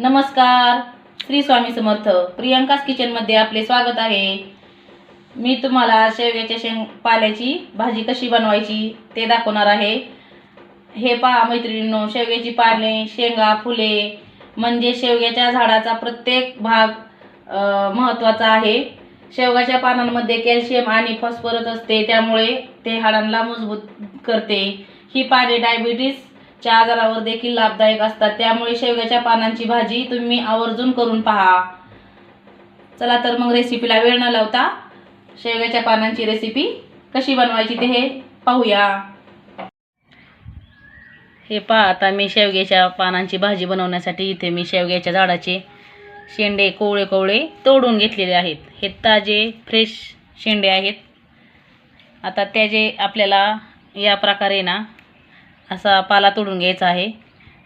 नमस्कार श्री स्वामी समर्थ. प्रियंकाच किचनमध्ये आपले स्वागत आहे. मी तुम्हाला शेवग्याच्या शेंग पाल्याची भाजी कशी बनवायची ते दाखवणार आहे. हे पहा मैत्रिणींनो शेवग्याची पाने शेंगा फुले म्हणजे शेवग्याच्या झाडाचा प्रत्येक भाग महत्त्वाचा आहे. शेवगाच्या पानांमध्ये कॅल्शियम आणि फॉस्फरस असते त्यामुळे ते हाडांना मजबूत करते. ही पाने च्या आजारावर देखील लाभदायक असतात. त्यामुळे शेवग्याच्या पानांची भाजी तुम्ही आवर्जून करून पहा. चला तर मग रेसिपीला वेळ न लावता शेवग्याच्या पानांची रेसिपी कशी बनवायची ते हे पाहूया. हे पहा आता मी शेवग्याच्या पानांची भाजी बनवण्यासाठी इथे मी शेवग्याच्या झाडाचे शेंडे कोवळे कोवळे तोडून घेतलेले आहेत. हे ताजे फ्रेश शेंडे आहेत. आता त्याचे आपल्याला या प्रकारे ना असा पाला तोडून घ्यायचा आहे.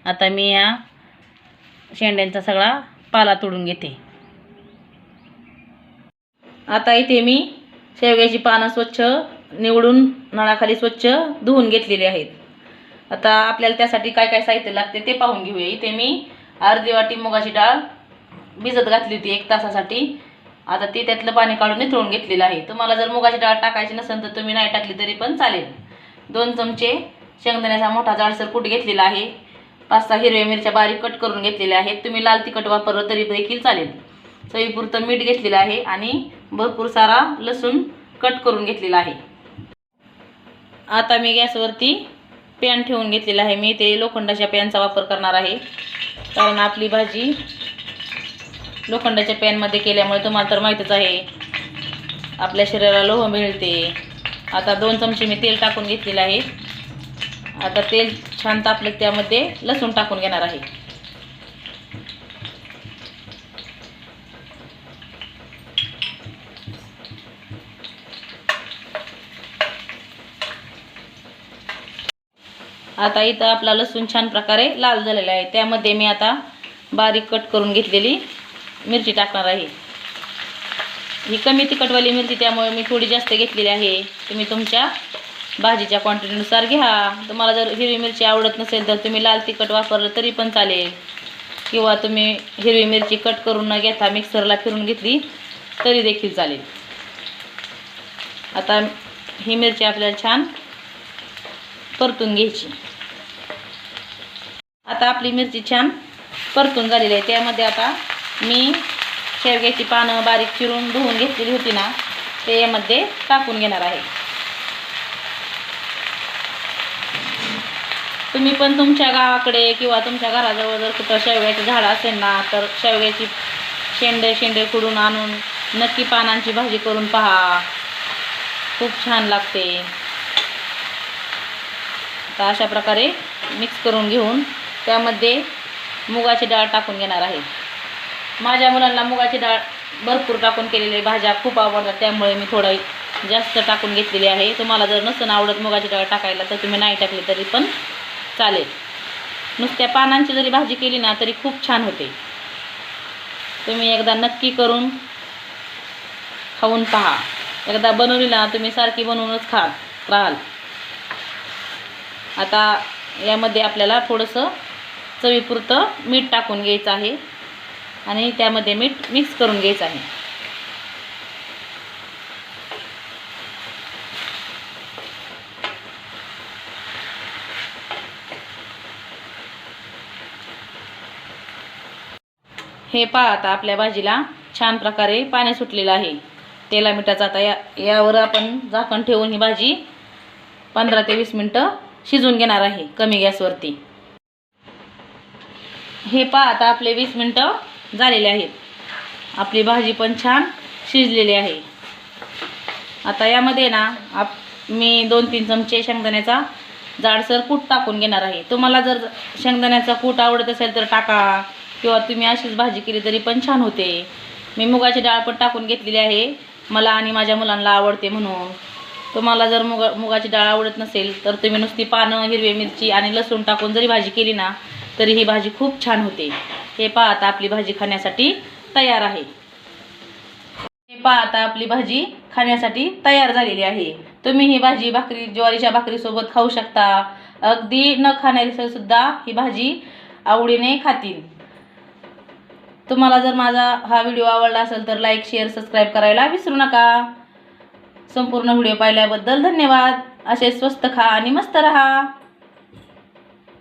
आता मी या शेंड्यांचा सगळा पाला तोडून घेते. आता इथे मी शेवग्याची पानं स्वच्छ निवडून नळाखाली स्वच्छ धुवून घेतलेली आहेत. आता आपल्याला त्यासाठी काय काय साहित्य लागते ते पाहून घेऊया. इथे मी अर्धी वाटी मुगाची डाळ भिजत घातली होती एक तासासाठी. आता ती त्यातलं पाणी काढून निथळून घेतलेलं आहे. तुम्हाला जर मुगाची डाळ टाकायची नसेल तर तुम्ही नाही टाकली तरी पण चालेल. दोन चमचे शेंगदाण्याचा मोठा जाडसर कूट घेतलेला आहे. पाच सहा हिरव्या मिरच्या बारीक कट करून घेतलेल्या आहेत. तुम्ही लाल तिखट वापरलं तरी देखील चालेल. चवीपुरतं मीठ घेतलेलं आहे आणि भरपूर सारा लसूण कट करून घेतलेला आहे. आता मी गॅसवरती पॅन ठेवून घेतलेला आहे. मी ते लोखंडाच्या पॅनचा वापर करणार आहे. कारण आपली भाजी लोखंडाच्या पॅनमध्ये केल्यामुळे तुम्हाला तर माहीतच आहे आपल्या शरीराला लोह मिळते. आता दोन चमचे मी तेल टाकून घेतलेलं आहे. आता तेल छान तापलं त्यामध्ये लसूण टाकून घेणार आहे. आता इथं आपला लसूण छान प्रकारे लाल झालेला आहे. त्यामध्ये मी आता बारीक कट करून घेतलेली मिरची टाकणार आहे. ही कमी तिखटवाली मिरची त्यामुळे मी थोडी जास्त घेतलेली आहे. तुम्ही तुमच्या भाजीच्या क्वांटिटीनुसार घ्या. तुम्हाला जर हिरवी मिरची आवडत नसेल तर तुम्ही लाल तिखट वापरलं तरी पण चालेल. किंवा तुम्ही हिरवी मिरची कट करून न घेता मिक्सरला फिरून घेतली तरी देखील चालेल. आता ही मिरची आपल्याला छान परतून घ्यायची. आता आपली मिरची छान परतून झालेली आहे. त्यामध्ये आता मी शेवग्याची पानं बारीक चिरून धुवून घेतलेली होती ना ते यामध्ये टाकून घेणार आहे. तुम्ही पण तुमच्या गावाकडे किंवा तुमच्या घराजवळ जर कुठं शेवग्याचं झाड असेल ना तर शेवग्याची शेंडे शेंडे खुडून आणून नक्की पानांची भाजी करून पहा. खूप छान लागते. तर अशा प्रकारे मिक्स करून घेऊन त्यामध्ये मुगाची डाळ टाकून घेणार आहे. माझ्या मुलांना मुगाची डाळ भरपूर टाकून केलेल्या भाज्या खूप आवडतात त्यामुळे मी थोडं जास्त टाकून घेतलेली आहे. तुम्हाला जर नसून आवडत मुगाची डाळ टाकायला तर तुम्ही नाही टाकली तरी पण चालेल. नुसत्या पानांची जरी भाजी केली ना तरी खूप छान होते. तुम्ही एकदा नक्की करून खाऊन पहा. एकदा बनवली ना तुम्ही सारखी बनवूनच खा राहाल. आता यामध्ये आपल्याला थोडंसं चवीपुरतं मीठ टाकून घ्यायचं आहे. आणि त्यामध्ये मीठ मिक्स करून घ्यायचं आहे. हे पहा आता आपल्या भाजीला छान प्रकारे पाणी सुटलेलं आहे. तेला मिठाचा आता या यावर आपण झाकण ठेवून ही भाजी पंधरा ते वीस मिनटं शिजून घेणार आहे कमी गॅसवरती. हे पहा आता आपले वीस मिनटं झालेले आहेत. आपली भाजी पण छान शिजलेली आहे. आता यामध्ये ना आप मी दोन तीन चमचे शेंगदाण्याचा जाडसर कूट टाकून घेणार आहे. तुम्हाला जर शेंगदाण्याचा कूट आवडत असेल तर टाका. किंवा तुम्ही अशीच भाजी केली तरी पण छान होते. मी मुगाची डाळ पण टाकून घेतलेली आहे. मला आणि माझ्या मुलांना आवडते म्हणून. तुम्हाला जर मुगा मुगाची डाळ आवडत नसेल तर तुम्ही नुसती पानं हिरवी मिरची आणि लसूण टाकून जरी भाजी केली ना तरी ही भाजी खूप छान होते. हे पहा आता आपली भाजी खाण्यासाठी तयार आहे. हे पहा आता आपली भाजी खाण्यासाठी तयार झालेली आहे. तुम्ही ही भाजी भाकरी ज्वारीच्या भाकरीसोबत खाऊ शकता. अगदी न खाणारे सुद्धा ही भाजी आवडीने खातील. तुम्हाला जर माझा हा व्हिडिओ आवडला असेल तर लाईक शेअर सबस्क्राईब करायला विसरू नका. संपूर्ण व्हिडिओ पाहिल्याबद्दल धन्यवाद. असे स्वस्त खा आणि मस्त रहा.